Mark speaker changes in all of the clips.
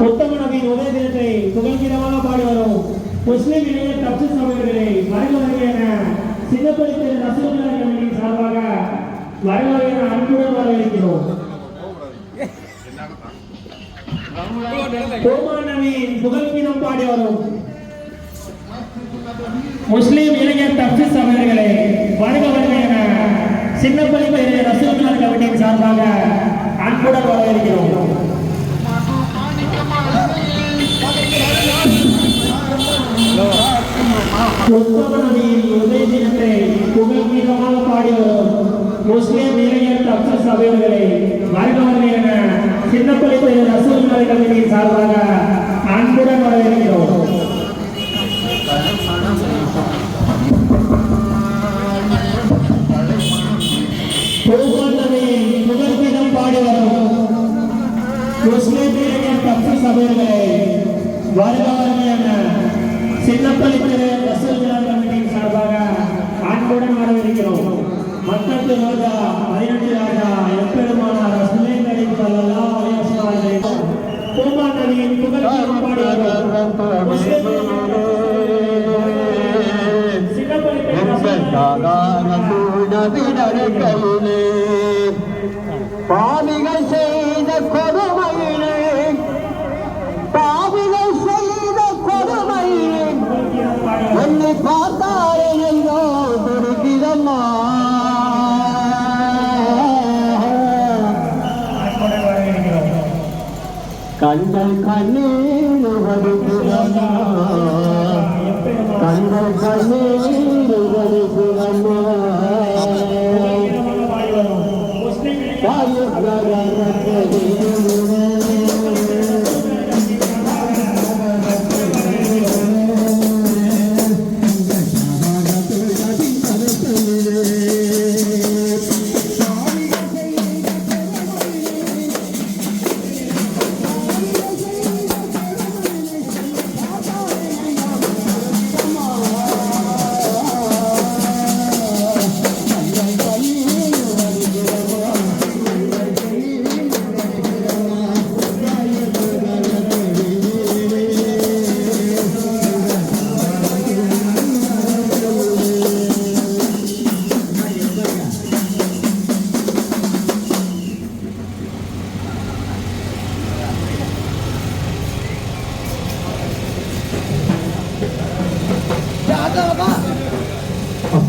Speaker 1: உத்தம நபியின் உதய தினத்தை புகழ்கிதமாக பாடி வரும் முஸ்லிம் இளைஞர் தப்சு சபைகளை வருக வருக என சிங்கப்பள்ளி திரு கமிட்டியின் சார்பாக வருக என அன்புடன் வரவேற்கிறோம். கோமான் நபியின் பாடி வரும் முஸ்லிம் இளைஞர் தப்சு சபைகளை வருக வருக என சின்னப்பள்ளி திரு ரசூலுல்லாஹி கமிட்டியின் சார்பாக இளைஞர் தப்ச சபையர்களை வருகவர்கள் என சின்னப்பள்ளி திரு ரசூல் மலை கமிட்டியின் சார்பாக அன்புடன் வரவேற்கிறோம். பூகோளத்தின் பாடி வரும் முஸ்லிம் இளைஞர் தப்ச வருகவர்கள் என சின்னப்பள்ளி ரசூல் கமிட்டியின் சார்பாக அன்புடன் வரவேற்கிறோம். மக்களுக்கு ராஜா பதினெட்டு ராஜா எப்பெருமானார் ரசூலை கரீம் ஸல்லல்லாஹு அலைஹி புகழ் பாடி
Speaker 2: பாவிகள் செய்த கொடுமையிலே பாவிகள் செய்த கொடுமையிலே என்னை
Speaker 1: பார்த்தா
Speaker 2: கண்கள் கண்ணீர்
Speaker 1: வரும்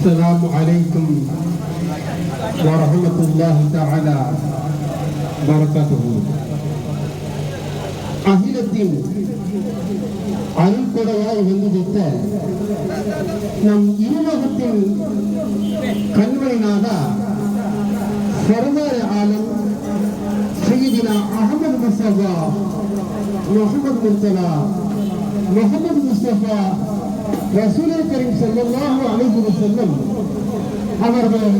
Speaker 3: السلام عليكم ورحمة الله تعالى وبركاته அகிலத்தின் அருள்கொடையாய் வந்துவிட்ட நம் இருவகத்தின் கண்மணினாக சர்தார் ஆலம் சையதினா அகமது முஸ்தபா முகமது முர்த்தலா முகமது முஸ்தபா ரசூலே கரீம் ஸல்லல்லாஹு அலைஹி செல்லும் அவர்கள்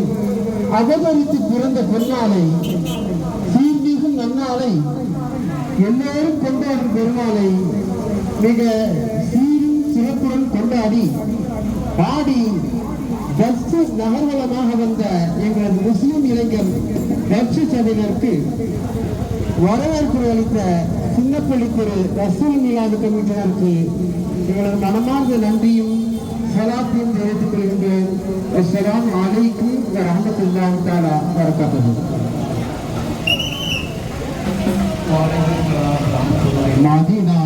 Speaker 3: அவதரித்து பிறந்த பெருநாளை சீர்மிகும் நன்னாளை எல்லோரும் கொண்டாடும் பெருமாளை மிக சீரும் சிறப்புடன் கொண்டாடி பாடி பஸ்து நகர்வலமாக வந்த எங்களது முஸ்லிம் இளைஞர் தச்சு சபையினருக்கு வரவேற்பு அளித்த சின்னப்பள்ளி திரு ரசூல் மிலாது கமிட்டினருக்கு எங்களது மனமார்ந்த நன்றியும் சலாத்தையும் தெரிவித்துக் கொள்கின்றேன். அஸ்ஸலாமு அலைக்கும் வரஹ்மத்துல்லாஹி தஆலா வரகாத்துஹு மதீனா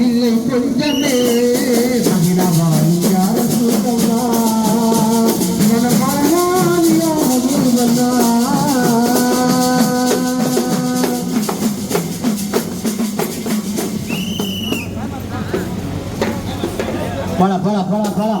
Speaker 3: இல்லை
Speaker 4: கொஞ்சமே
Speaker 2: மகிழவாணியார் சொல்லலாம் ફળા ફળા
Speaker 3: ફળા ફળા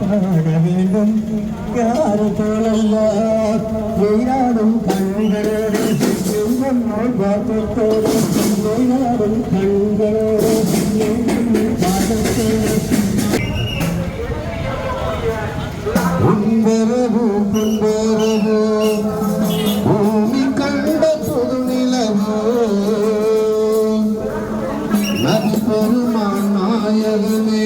Speaker 4: காண வேண்டும். யாரு போலல்ல வெயிலாடும் கண்களோடு எங்கும் நோய் வெயிலாடும் கண்களோடு பாதத்தோடு. பூமி கண்ட நாயகமே